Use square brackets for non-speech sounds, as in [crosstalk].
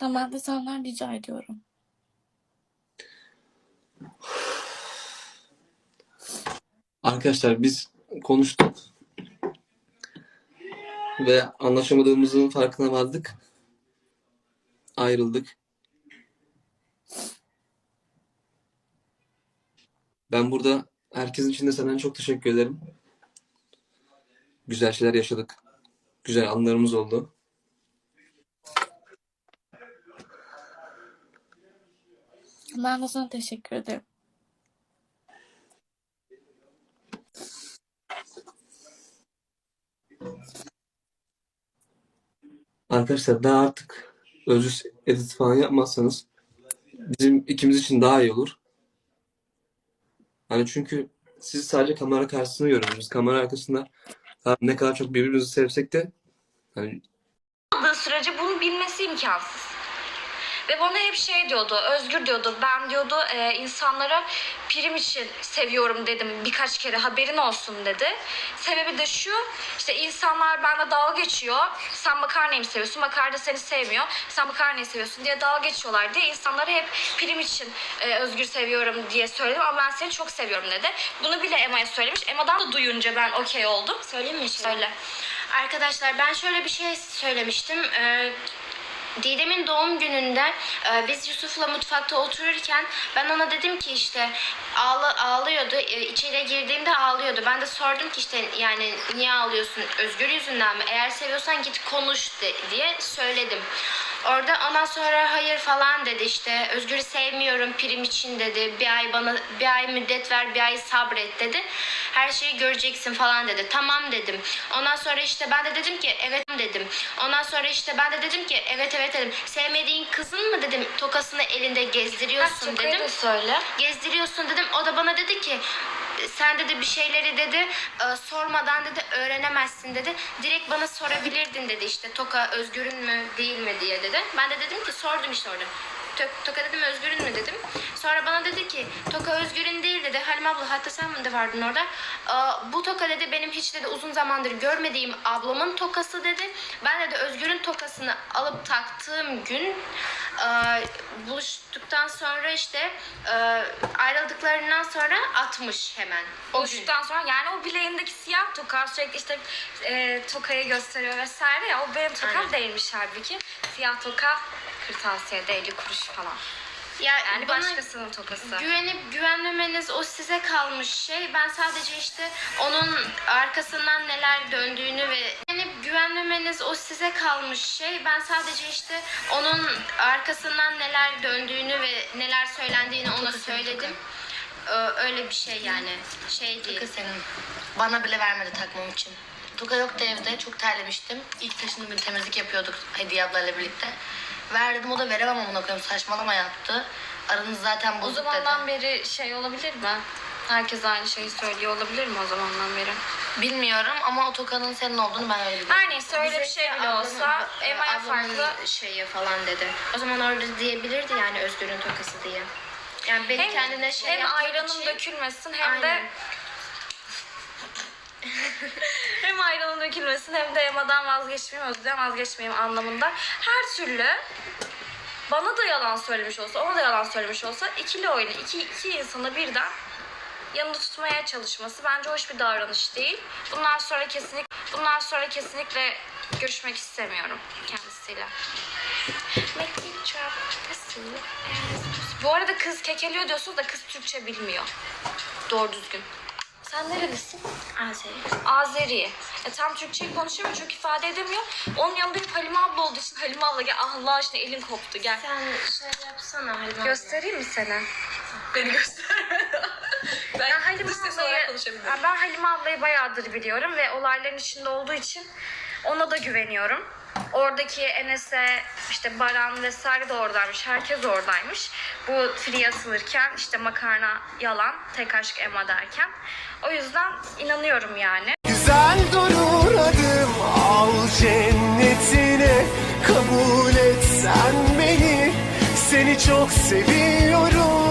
Ben de senden rica ediyorum. Arkadaşlar biz konuştuk ve anlaşamadığımızın farkına vardık. Ayrıldık. Ben burada herkesin içinde senden çok teşekkür ederim. Güzel şeyler yaşadık. Güzel anlarımız oldu. Ben de sana teşekkür ederim. Arkadaşlar daha artık özür edit falan yapmazsanız bizim ikimiz için daha iyi olur. Hani çünkü siz sadece kamera karşısında görüyorsunuz. Kamera arkasında ne kadar çok birbirimizi sevsek de hani olmadığı sürece bunu bilmesi imkansız. Ve bana hep şey diyordu, Özgür diyordu, ben diyordu e, insanlara prim için seviyorum dedim birkaç kere haberin olsun dedi. Sebebi de şu, işte insanlar benimle dalga geçiyor, sen makarnayı mı seviyorsun, makarna seni sevmiyor, sen makarnayı seviyorsun diye dalga geçiyorlar diye insanlara hep prim için e, Özgür seviyorum diye söyledim ama ben seni çok seviyorum dedi. Bunu bile Emma'ya söylemiş. Emma'dan da duyunca ben okey oldum. Söyleyeyim mi? şimdi? Söyle. Arkadaşlar ben şöyle bir şey söylemiştim. Ee, Didem'in doğum gününde e, biz Yusuf'la mutfakta otururken ben ona dedim ki işte ağla, ağlıyordu. E, içeri girdiğimde ağlıyordu. Ben de sordum ki işte yani niye ağlıyorsun? Özgür yüzünden mi? Eğer seviyorsan git konuş de, diye söyledim. Orada ondan sonra hayır falan dedi işte. Özgür'ü sevmiyorum prim için dedi. Bir ay bana bir ay müddet ver bir ay sabret dedi. Her şeyi göreceksin falan dedi. Tamam dedim. Ondan sonra işte ben de dedim ki evet dedim. Ondan sonra işte ben de dedim ki evet evet dedim. Sevmediğin kızın mı dedim tokasını elinde gezdiriyorsun Tokayı dedim. söyle. gezdiriyorsun dedim. O da bana dedi ki sen dedi bir şeyleri dedi e, sormadan dedi öğrenemezsin dedi. Direkt bana sorabilirdin dedi işte Toka Özgür'ün mü değil mi diye dedi. Ben de dedim ki sordum işte orada. Toka dedim Özgür'ün mü dedim. Sonra bana dedi ki Toka Özgür'ün değil dedi. Halim abla hatta sen de vardın orada. Bu toka dedi benim hiç dedi uzun zamandır görmediğim ablamın tokası dedi. Ben dedi Özgür'ün tokasını alıp taktığım gün buluştuktan sonra işte ayrıldıklarından sonra atmış hemen. O. Buluştuktan sonra yani o bileğindeki siyah toka sürekli işte e, tokayı gösteriyor vesaire ya o benim tokam Aynen. değilmiş halbuki. Siyah toka kırtasiyede 50 kuruş falan. Ya Yani bana başkasının tokası. güvenip güvenmemeniz o size kalmış şey. Ben sadece işte onun arkasından neler döndüğünü ve güvenip güvenmemeniz o size kalmış şey. Ben sadece işte onun arkasından neler döndüğünü ve neler söylendiğini ona söyledim. Öyle bir şey yani. Şey değil. Toka senin. Bana bile vermedi takmam için. Toka yoktu evde. Çok terlemiştim. İlk taşındığım gün temizlik yapıyorduk Hediye ablayla birlikte. Ver dedim o da veremem amına koyayım. Saçmalama yaptı. Aranız zaten O bozuk zamandan dedi. beri şey olabilir mi? Herkes aynı şeyi söylüyor olabilir mi o zamandan beri? Bilmiyorum ama o tokanın senin olduğunu ben öyle biliyorum. Her neyse öyle bir şey bile olsa Emma'ya farklı şeyi falan dedi. O zaman orada diyebilirdi yani Özgür'ün tokası diye. Yani beni hem, kendine şey hem yapmak ayranın için- dökülmesin hem Aynen. de [laughs] hem ayranın dökülmesin hem de Emma'dan vazgeçmeyeyim, Özgür'den vazgeçmeyeyim anlamında. Her türlü bana da yalan söylemiş olsa, ona da yalan söylemiş olsa ikili oyunu, iki, iki insanı birden yanında tutmaya çalışması bence hoş bir davranış değil. Bundan sonra kesinlikle bundan sonra kesinlikle görüşmek istemiyorum kendisiyle. Bu arada kız kekeliyor diyorsunuz da kız Türkçe bilmiyor. Doğru düzgün. Sen nerelisin? Azeri. Azeri. E, tam Türkçeyi konuşamıyor çok ifade edemiyor. Onun yanında hep Halime abla olduğu için Halime abla gel Allah aşkına elin koptu gel. Sen şey yapsana Halime. Göstereyim mi seni? Beni gösterme. ben Ben Halime ablayı, ben Halime ablayı bayağıdır biliyorum ve olayların içinde olduğu için ona da güveniyorum. Oradaki Enes'e işte Baran vesaire de oradaymış. Herkes oradaymış. Bu free atılırken işte makarna yalan, tek aşk Emma derken. O yüzden inanıyorum yani. Güzel durur adım al cennetine Kabul et sen beni Seni çok seviyorum